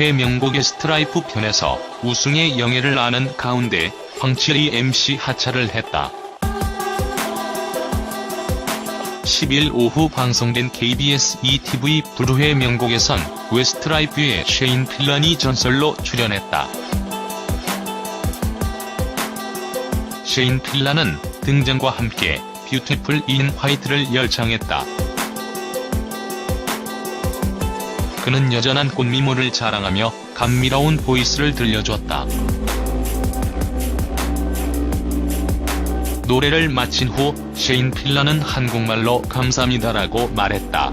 부르의 명곡의 스트라이프 편에서 우승의 영예를 아는 가운데 황칠이 MC 하차를 했다. 10일 오후 방송된 KBS ETV 부르의 명곡에선 웨스트라이프의 쉐인 필런이 전설로 출연했다. 쉐인 필런은 등장과 함께 뷰티풀 인 화이트를 열창했다. 그는 여전한 꽃미모를 자랑하며 감미로운 보이스를 들려줬다. 노래를 마친 후 쉐인 필러는 한국말로 감사합니다라고 말했다.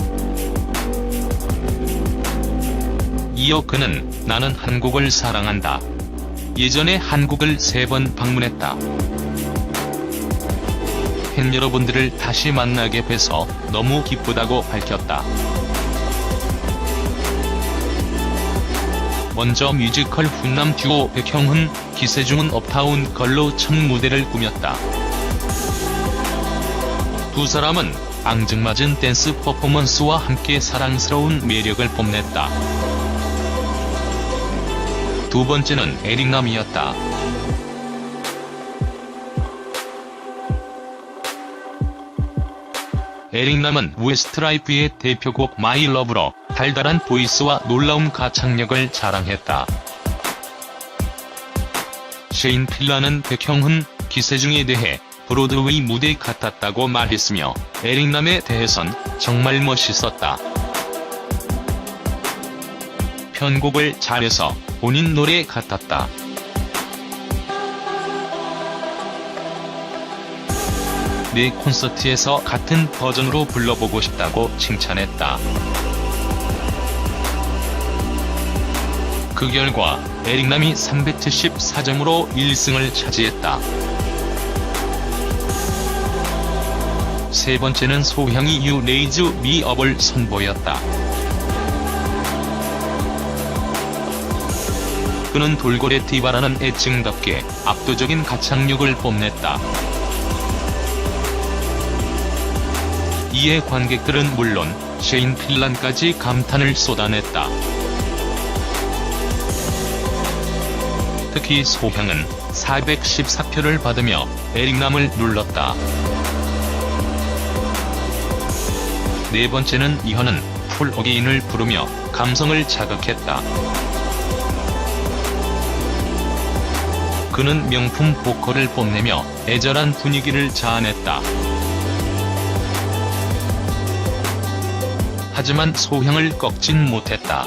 이어 그는 나는 한국을 사랑한다. 예전에 한국을 세 번 방문했다. 팬 여러분들을 다시 만나게 돼서 너무 기쁘다고 밝혔다. 먼저 뮤지컬 훈남 듀오 백형훈, 기세중은 업타운 걸로 첫 무대를 꾸몄다. 두 사람은 앙증맞은 댄스 퍼포먼스와 함께 사랑스러운 매력을 뽐냈다. 두 번째는 에릭남이었다. 에릭남은 웨스트라이프의 대표곡 마이 러브로 달달한 보이스와 놀라운 가창력을 자랑했다. 쉐인 필라는 백형훈, 기세중에 대해 브로드웨이 무대 같았다고 말했으며 에릭남에 대해선 정말 멋있었다. 편곡을 잘해서 본인 노래 같았다. 내 콘서트에서 같은 버전으로 불러보고 싶다고 칭찬했다. 그 결과 에릭남이 374점으로 1승을 차지했다. 세 번째는 소향이 유 레이즈 미업을 선보였다. 그는 돌고래 디바라는 애칭답게 압도적인 가창력을 뽐냈다. 이에 관객들은 물론 쉐인 필란까지 감탄을 쏟아냈다. 특히 소향은 414표를 받으며 에릭남을 눌렀다. 네 번째는 이현은 풀 어게인을 부르며 감성을 자극했다. 그는 명품 보컬을 뽐내며 애절한 분위기를 자아냈다. 하지만 소형을 꺾진 못했다.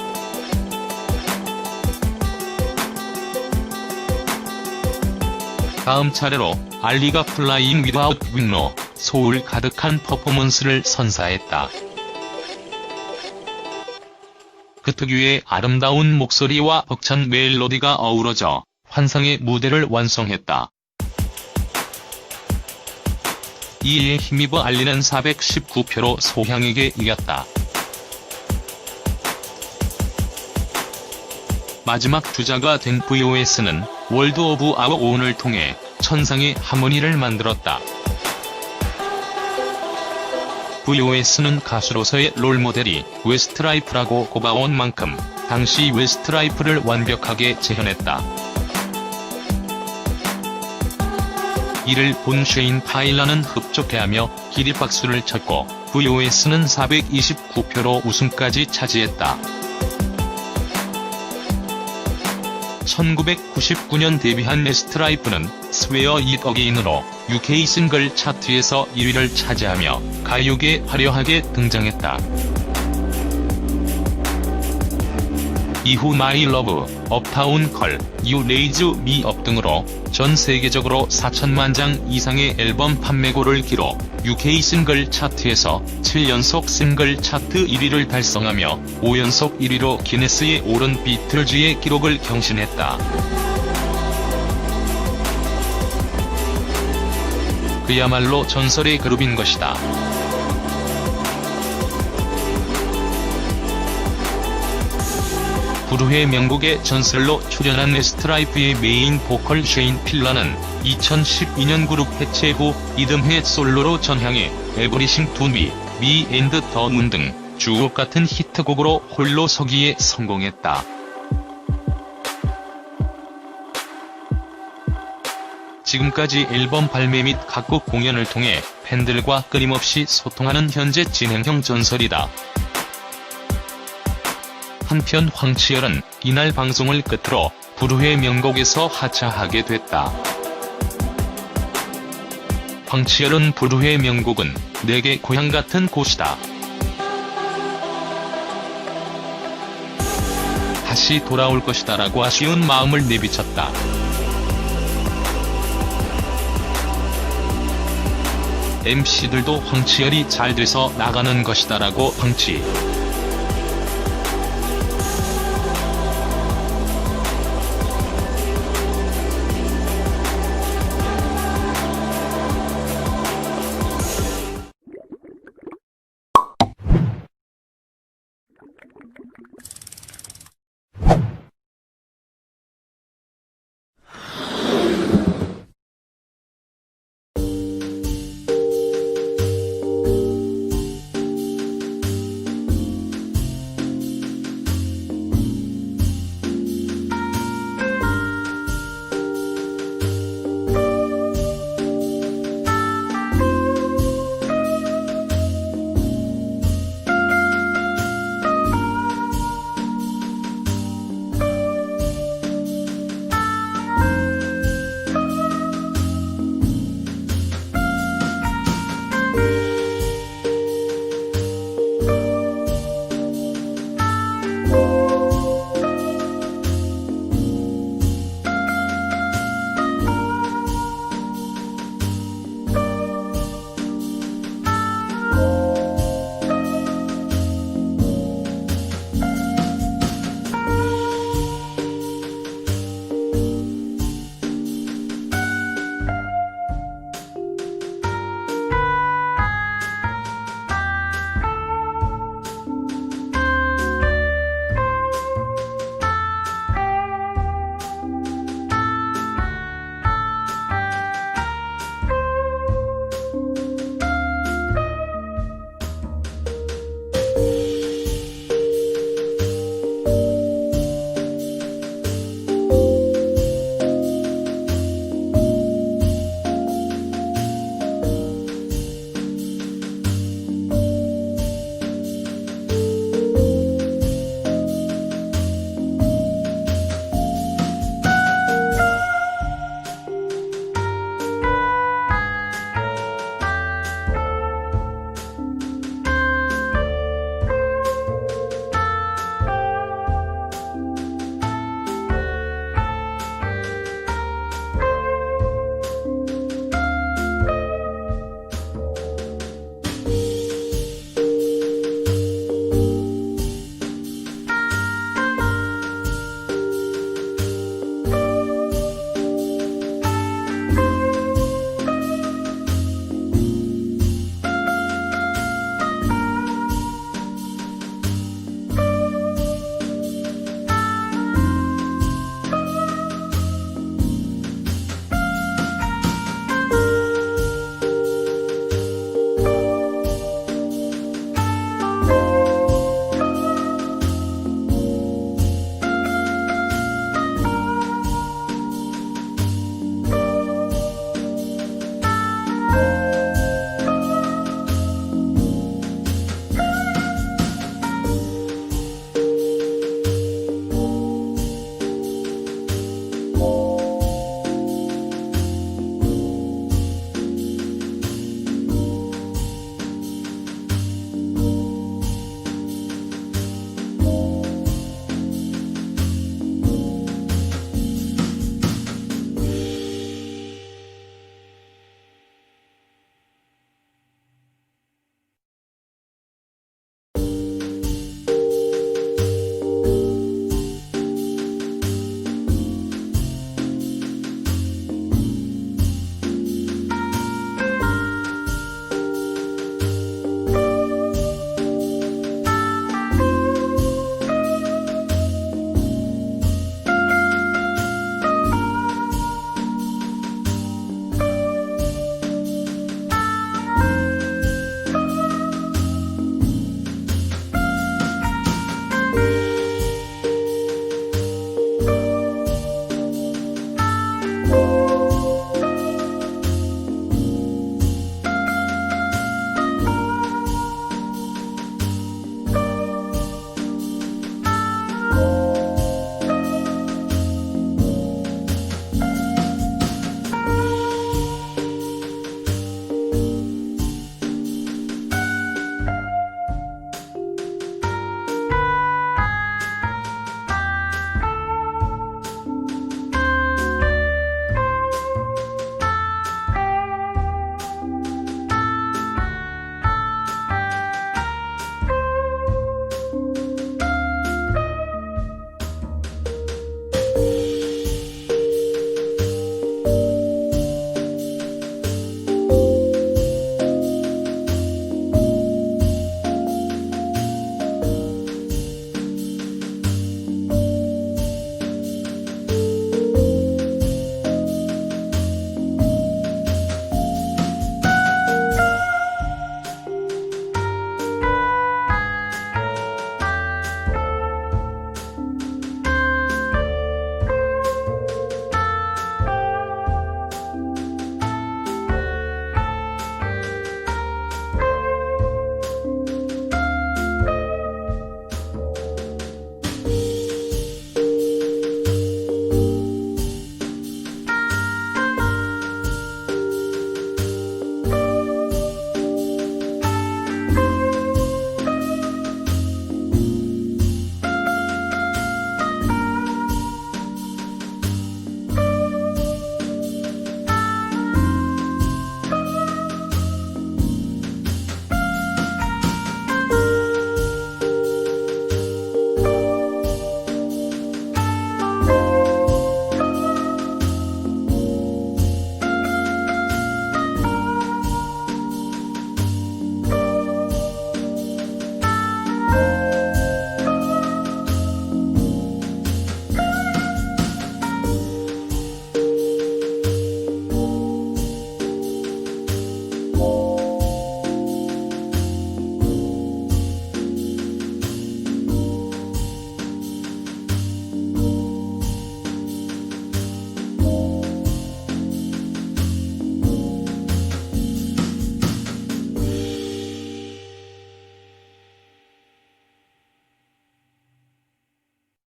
다음 차례로 알리가 플라잉 위드아웃 윙로, 소울 가득한 퍼포먼스를 선사했다. 그 특유의 아름다운 목소리와 벅찬 멜로디가 어우러져 환상의 무대를 완성했다. 이에 힘입어 알리는 419표로 소향에게 이겼다. 마지막 주자가 된 VOS는 월드 오브 아워 온을 통해 천상의 하모니를 만들었다. VOS는 가수로서의 롤모델이 웨스트라이프라고 꼽아온 만큼 당시 웨스트라이프를 완벽하게 재현했다. 이를 본 쉐인 파일러는 흡족해하며 기립박수를 쳤고 VOS는 429표로 우승까지 차지했다. 1999년 데뷔한 웨스트라이프는 스웨어 잇 어게인으로 UK 싱글 차트에서 1위를 차지하며 가요계에 화려하게 등장했다. 이후 마이 러브, 업타운 컬, 유 레이즈 미업 등으로 전 세계적으로 4천만 장 이상의 앨범 판매고를 기록, UK 싱글 차트에서 7연속 싱글 차트 1위를 달성하며 5연속 1위로 기네스에 오른 비틀즈의 기록을 경신했다. 그야말로 전설의 그룹인 것이다. 불후의 명곡의 전설로 출연한 스트라이프의 메인 보컬 쉐인 필라는 2012년 그룹 해체 후 이듬해 솔로로 전향해 에브리싱 투미, 미 앤드 더문 등 주옥 같은 히트곡으로 홀로 서기에 성공했다. 지금까지 앨범 발매 및 각국 공연을 통해 팬들과 끊임없이 소통하는 현재 진행형 전설이다. 한편 황치열은 이날 방송을 끝으로 불후의 명곡에서 하차하게 됐다. 황치열은 불후의 명곡은 내게 고향 같은 곳이다. 다시 돌아올 것이다 라고 아쉬운 마음을 내비쳤다. MC들도 황치열이 잘 돼서 나가는 것이다 라고 황치.